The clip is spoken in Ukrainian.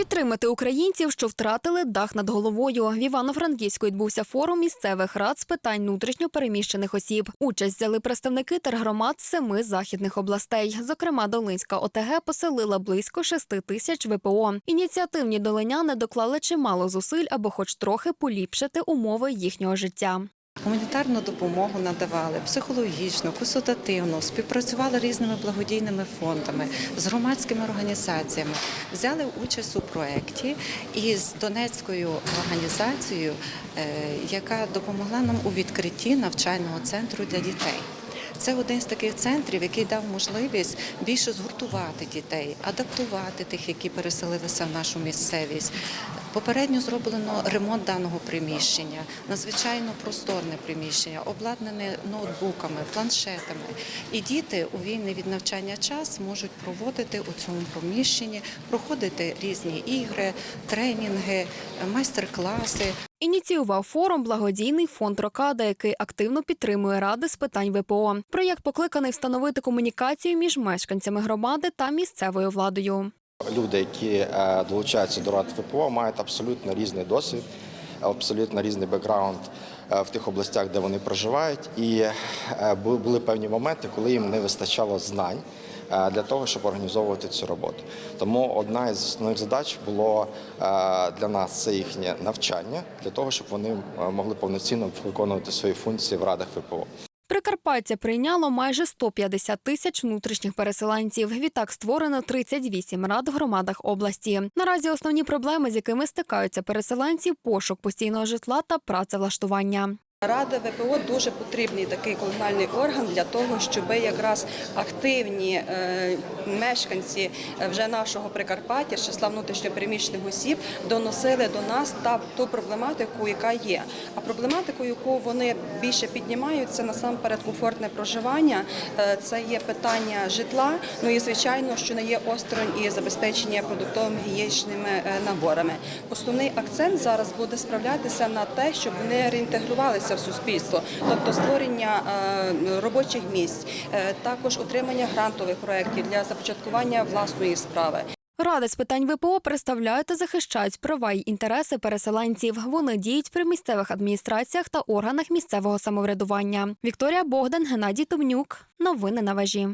Підтримати українців, що втратили дах над головою. В Івано-Франківську відбувся форум місцевих рад з питань внутрішньо переміщених осіб. Участь взяли представники тергромад семи західних областей. Зокрема, Долинська ОТГ поселила близько шести тисяч ВПО. Ініціативні долиняни доклали чимало зусиль, аби хоч трохи поліпшити умови їхнього життя. Гуманітарну допомогу надавали, психологічну, консультативну, співпрацювали різними благодійними фондами, з громадськими організаціями, взяли участь у проєкті із Донецькою організацією, е, яка допомогла нам у відкритті навчального центру для дітей. Це один з таких центрів, який дав можливість більше згуртувати дітей, адаптувати тих, які переселилися в нашу місцевість. Попередньо зроблено ремонт даного приміщення, надзвичайно просторне приміщення, обладнане ноутбуками, планшетами. І діти у вільний від навчання час можуть проводити у цьому приміщенні, проходити різні ігри, тренінги, майстер-класи. Ініціював форум благодійний фонд Рокада, який активно підтримує ради з питань ВПО. Проєкт покликаний встановити комунікацію між мешканцями громади та місцевою владою. Люди, які е, долучаються до рад ВПО, мають абсолютно різний досвід, абсолютно різний бекграунд е, в тих областях, де вони проживають. І е, були певні моменти, коли їм не вистачало знань е, для того, щоб організовувати цю роботу. Тому одна із основних задач було для нас це їхнє навчання для того, щоб вони могли повноцінно виконувати свої функції в радах ВПО. Прикарпаття прийняло майже 150 тисяч внутрішніх переселенців. Відтак створено 38 рад в громадах області. Наразі основні проблеми, з якими стикаються переселенці – пошук постійного житла та працевлаштування. Рада ВПО дуже потрібний такий комунальний орган для того, щоб якраз активні е, мешканці е, вже нашого Прикарпаття, з числа внутрішньопереміщених осіб, доносили до нас та ту проблематику, яка є. А проблематику, яку вони більше піднімають, це насамперед комфортне проживання, е, це є питання житла. Ну і звичайно, що не є осторонь і забезпечення продуктовими гігієнічними наборами. Основний акцент зараз буде справлятися на те, щоб вони реінтегрувалися в суспільство, тобто створення е, робочих місць, е, також отримання грантових проєктів для започаткування власної справи. Ради з питань ВПО представляють та захищають права й інтереси переселенців. Вони діють при місцевих адміністраціях та органах місцевого самоврядування. Вікторія Богдан, Геннадій Томнюк. Новини на вежі.